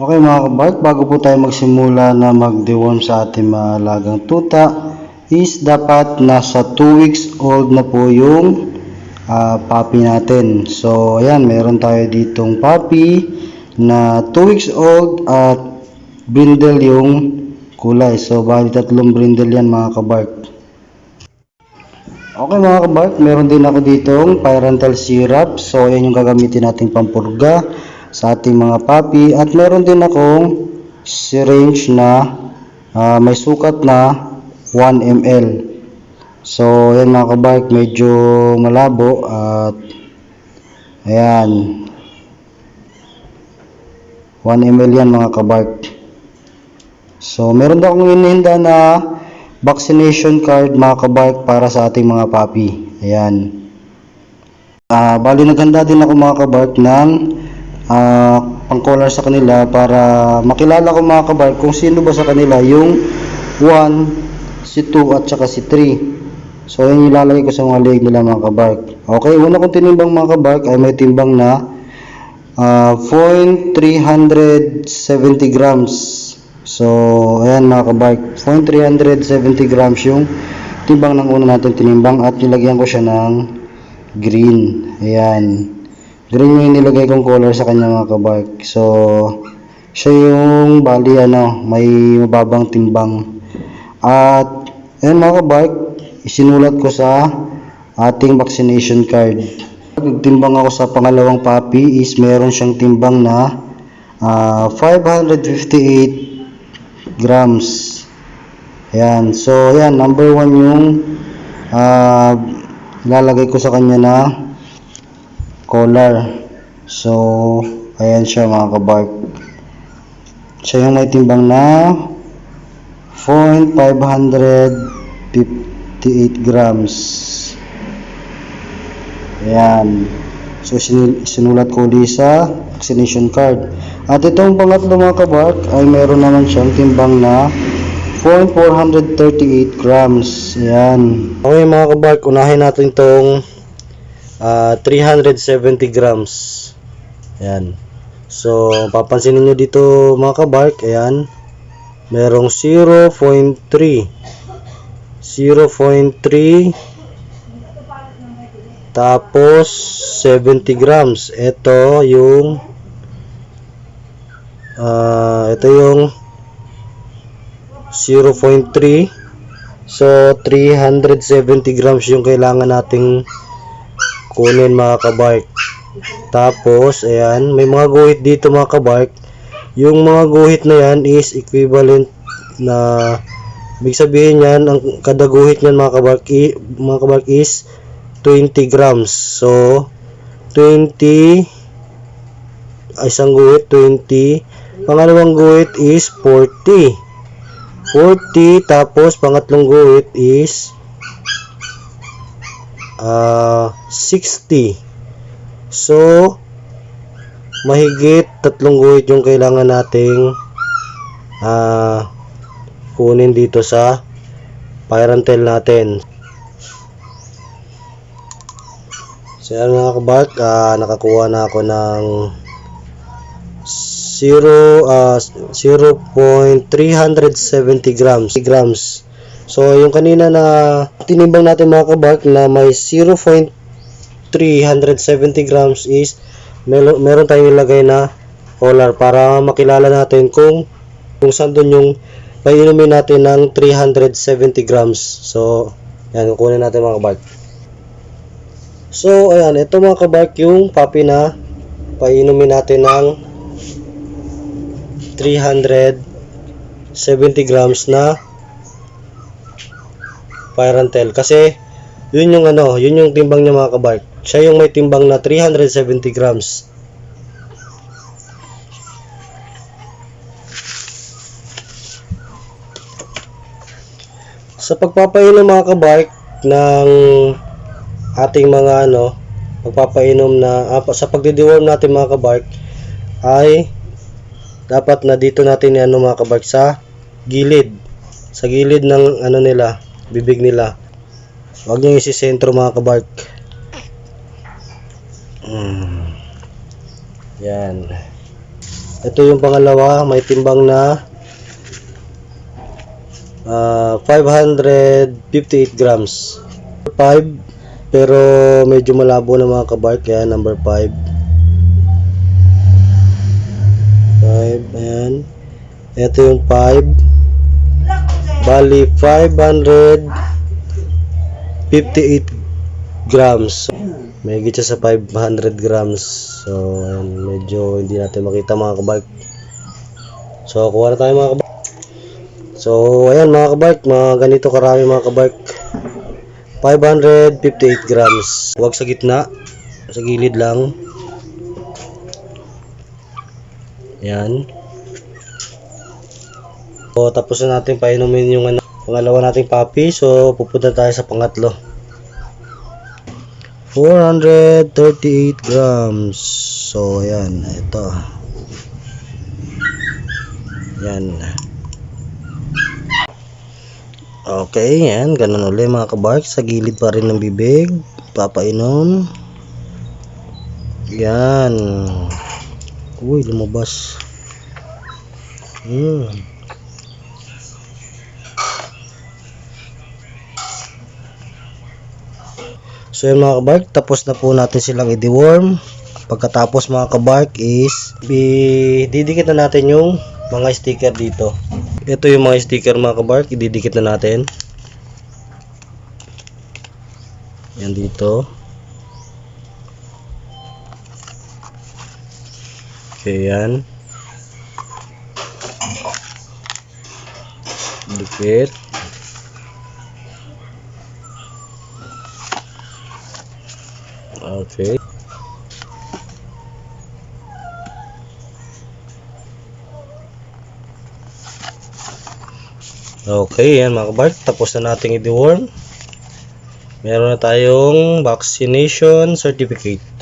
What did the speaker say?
Okay mga kabark, bago po tayo magsimula na mag-deworm sa ating mga alagang tuta, is dapat nasa 2 weeks old na po yung ah, puppy natin. So, ayan, meron tayo ditong puppy na 2 weeks old at brindle yung kulay. So, bali tatlong brindle yan mga kabark. Okay mga kabark, meron din ako ditong parental syrup. So, ayan yung gagamitin nating pampurga sa ating mga puppy. At meron din akong syringe na ah, may sukat na 1 ml. So, ayan mga kabark, medyo malabo at ayan. 1 ml yan mga kabark. So, meron din akong inihinda na vaccination card mga kabark para sa ating mga puppy. Ayan. Ah, bali naghanda din ako mga kabark ng ah, pang-collar sa kanila para makilala ko mga kabark kung sino ba sa kanila yung 1, si 2 at saka si 3. So, yun ilalagay ko sa mga leg nila mga kabark. Okay, una kong tinimbang mga kabark ay may timbang na ah, 0.370 grams. So, ayan mga kabark, 0.370 grams yung timbang ng una natin tinimbang at nilagyan ko siya ng green. Ayan. Green yung nilagay kong color sa kanya mga kabark. So, siya yung bali ano, may mababang timbang. At, ayan mga kabark, isinulat ko sa ating vaccination card. Nagtimbang ako sa pangalawang puppy is meron siyang timbang na ah, 558 grams. Ayan. So, ayan. Number one yung ah, lalagay ko sa kanya na collar. So, ayan siya mga kabark. Siya yung may timbang na 0.558 grams. Ayan. So, sinul- sinulat ko ulit sa vaccination card. At itong pangatlo mga kabark ay meron naman siyang timbang na 0.438 grams. Ayan. Okay mga kabark, unahin natin itong ah, 370 grams. Ayan. So, papansinin nyo dito mga kabark, ayan. Merong 0.3. 0.3 tapos 70 grams. Ito yung ah ito yung 0.3 so 370 grams yung kailangan nating kunin mga kabark tapos ayan may mga guhit dito mga kabark yung mga guhit na yan is equivalent na ibig sabihin yan ang kada guhit niyan mga kabark i, mga kabark is 20 grams. So 20 ay, isang guhit 20 pangalawang guhit is 40 40 tapos pangatlong guhit is ah 60 so mahigit tatlong guhit yung kailangan nating ah kunin dito sa parental natin. So yan mga kabark ah, nakakuha na ako ng 0 ah 0.370 grams. Grams so yung kanina na tinimbang natin mga kabark na may 0.370 grams is meron, tayong ilagay na collar para makilala natin kung kung saan doon yung painumin natin ng 370 grams. So yan kukunin natin mga kabark so ayan ito mga kabark yung puppy na painumin natin ng 370 grams na parental kasi yun yung ano yun yung timbang niya mga kabark siya yung may timbang na 370 grams. Sa pagpapainom mga kabark ng ating mga ano pagpapainom na ah, sa pagdideworm natin mga kabark ay dapat na dito natin ano mga kabark sa gilid. Sa gilid ng ano nila bibig nila huwag nyo isisentro mga kabark mm. yan Ito yung pangalawa, may timbang na ah, 558 grams. 5 pero medyo malabo na mga kabark kaya number 5. 5 ayan. Ito yung 5. Bali 558 grams. May siya sa 500 grams. So, ayan, medyo hindi natin makita mga kabark. So, kuha na tayo mga kabark. So, ayan mga kabark, mga ganito karami mga kabark. 558 grams. Huwag sa gitna, sa gilid lang. Ayan. Tapos na natin painumin yung ano, pangalawa nating papi. So, pupunta tayo sa pangatlo. 438 grams. So, ayan. Ito. Ayan. Okay, yan. Ganun ulit mga kabark. Sa gilid pa rin ng bibig. Papainom. Yan. Uy, lumabas. Hmm. So yun mga kabark, tapos na po natin silang i-deworm. Pagkatapos mga kabark is, didikit na natin yung mga sticker dito. Ito yung mga sticker mga kabark, ididikit na natin. Yan dito. Okay, yan. Dikit. Okay. Okay, yan mga kabark. Tapos na nating i-deworm. Meron na tayong vaccination certificate.